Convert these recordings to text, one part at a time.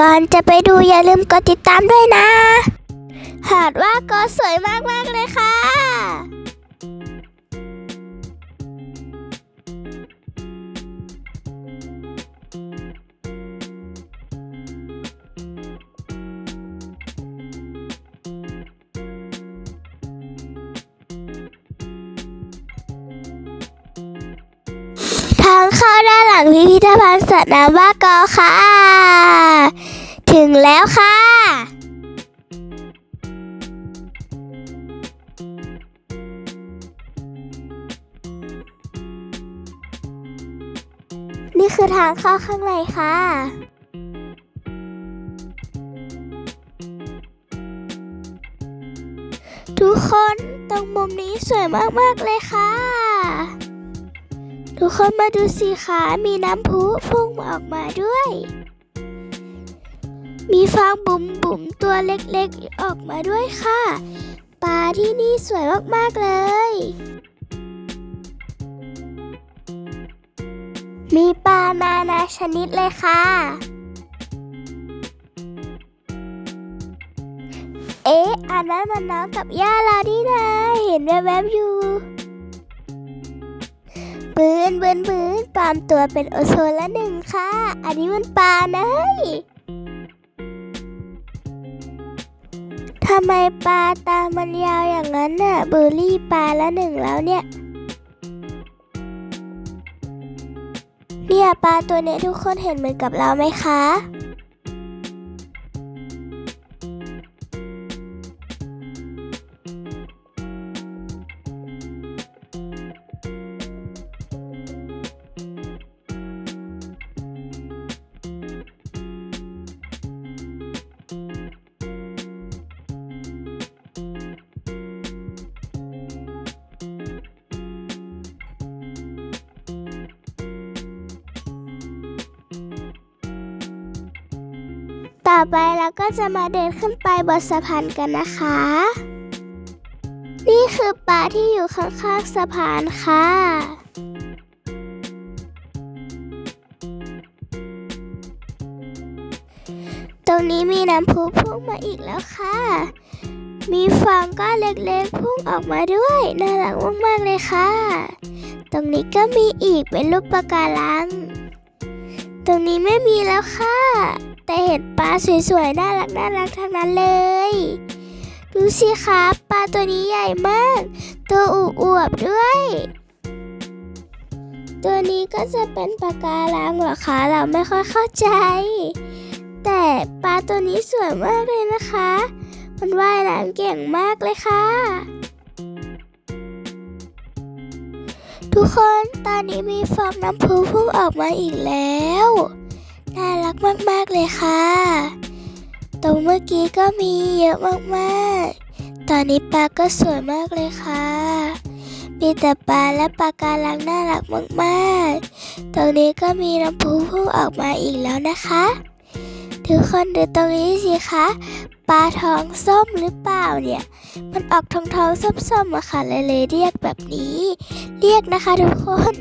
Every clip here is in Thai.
ก่อนจะไปดูอย่าลืมกดติดตามด้วยนะ หาดว่าก็สวยมาก ๆ เลยค่ะ ทางเข้าด้านหลังพิพิธภัณฑ์สัตว์น้ำว่ากอค่ะ นี่คือทางเข้าข้างในค่ะ ทุกคนตรงมุมนี้สวยมาก ๆ เลยค่ะ ทุกคนมาดูสิคะมีน้ำพุพุ่งออกมาด้วย มีฟางบุ๋มบุ๋มตัวเล็ก ๆ ออกมาด้วยค่ะ ปลาที่นี่สวยมาก ๆ เลย มีปลานานาชนิดเลยค่ะ เอ๊ะ อันนั้นมันน้องกับย่าเรานี่นะเห็นแวบๆอยู่ปืนปืนปืนปลอมตัวเป็นโอโซนละหนึ่งค่ะ อันนี้มันปลานะเฮ้ยทำไมปลาตามันยาวอย่างนั้นน่ะเบอร์รี่ปลาละหนึ่งแล้วเนี่ย ปลาตัวนี้ทุกคนเห็นเหมือนกับเราไหมคะ ต่อไปเราก็จะมาเดินขึ้นไปบนสะพานกันนะคะ นี่คือปลาที่อยู่ข้างๆสะพานค่ะตรงนี้มีน้ำพุพุ่งมาอีกแล้วค่ะ มีฟองก้อนเล็กๆพุ่งออกมาด้วย น่ารักมากๆเลยค่ะ ตรงนี้ก็มีอีกเป็นรูปปะการัง ตรงนี้ไม่มีแล้วค่ะ แต่เห็นปลาสวยๆ น่ารักน่ารักทั้งนั้นเลย ดูสิคะปลาตัวนี้ใหญ่มาก ตัวอวบๆด้วย ตัวนี้ก็จะเป็นปลาการังเหรอคะเราไม่ค่อยเข้าใจ แต่ปลาตัวนี้สวยมากเลยนะคะ มันว่ายน้ำเก่งมากเลยค่ะทุกคนตอนนี้มีฟองน้ำพุพุ่งออกมาอีกแล้ว น่ารักมากๆเลยค่ะ ตรงเมื่อกี้ก็มีเยอะมากๆ ตอนนี้ปลาก็สวยมากเลยค่ะมีแต่ปลาและปลาการังน่ารักมากๆ ตรงนี้ก็มีน้ำพุพุ่งออกมาอีกแล้วนะคะ ทุกคนดูตรงนี้สิคะ ปลาทองส้มหรือเปล่าเนี่ย มันออกทองทองส้มๆอะค่ะเลยเลยเรียกแบบนี้ เรียกนะคะทุกคน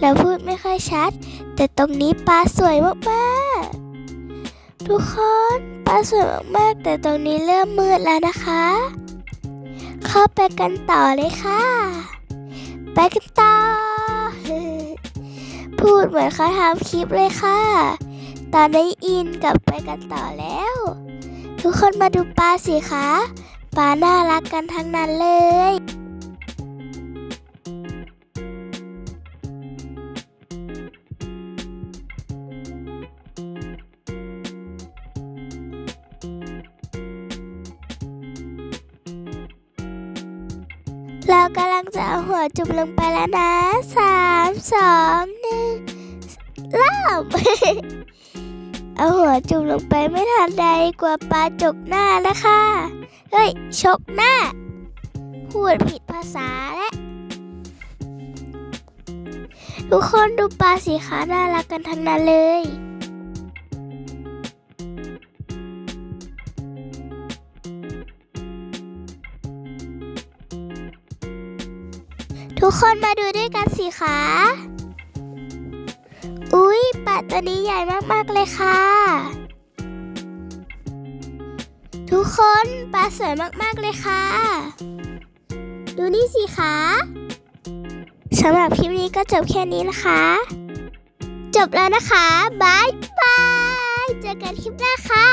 เราพูดไม่ค่อยชัด แต่ตรงนี้ปลาสวยมากๆ ทุกคนปลาสวยมากๆ แต่ตรงนี้เริ่มมืดแล้วนะคะ เข้าไปกันต่อเลยค่ะ ไปกันต่อ พูดเหมือนเขาทำคลิปเลยค่ะ ตอนนี้อินกับไปกันต่อแล้ว ทุกคนมาดูปลาสิคะปลาน่ารักกันทั้งนั้นเลย เรากำลังจะเอาหัวจุ่มลงไปแล้วนะสามสองหนึ่งเริ่มเอาหัวจุ่มลงไปไม่ทันใดกว่าปลาจกหน้าแล้วค่ะเฮ้ยชกหน้า พูดผิดภาษาแล้วทุกคนดูปลาสีขาวน่ารักกันทั้งนั้นเลย ทุกคนมาดูด้วยกันสิคะ อุ๊ยปลาตัวนี้ใหญ่มาก ๆ เลยค่ะ ทุกคนปลาสวยมาก ๆ เลยค่ะ ดูนี่สิคะสำหรับคลิปนี้ก็จบแค่นี้นะคะ จบแล้วนะคะบายบาย เจอกันคลิปหน้าค่ะ